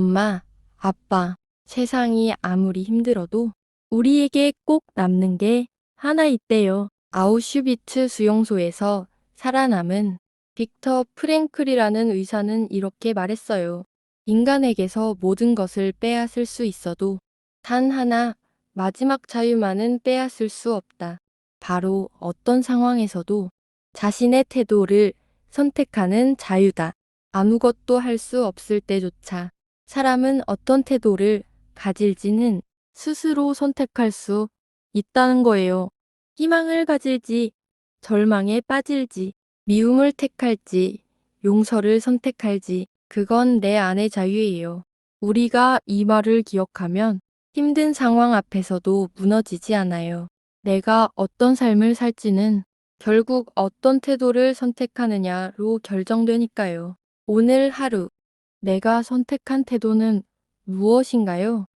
엄마, 아빠, 세상이 아무리 힘들어도 우리에게 꼭 남는 게 하나 있대요. 아우슈비츠 수용소에서 살아남은 빅터 프랭클이라는 의사는 이렇게 말했어요. 인간에게서 모든 것을 빼앗을 수 있어도 단 하나 마지막 자유만은 빼앗을 수 없다. 바로 어떤 상황에서도 자신의 태도를 선택하는 자유다. 아무것도 할 수 없을 때조차 사람은 어떤 태도를 가질지는 스스로 선택할 수 있다는 거예요. 희망을 가질지, 절망에 빠질지, 미움을 택할지, 용서를 선택할지, 그건 내 안의 자유예요. 우리가 이 말을 기억하면 힘든 상황 앞에서도 무너지지 않아요. 내가 어떤 삶을 살지는 결국 어떤 태도를 선택하느냐로 결정되니까요. 오늘 하루 내가 선택한 태도는 무엇인가요?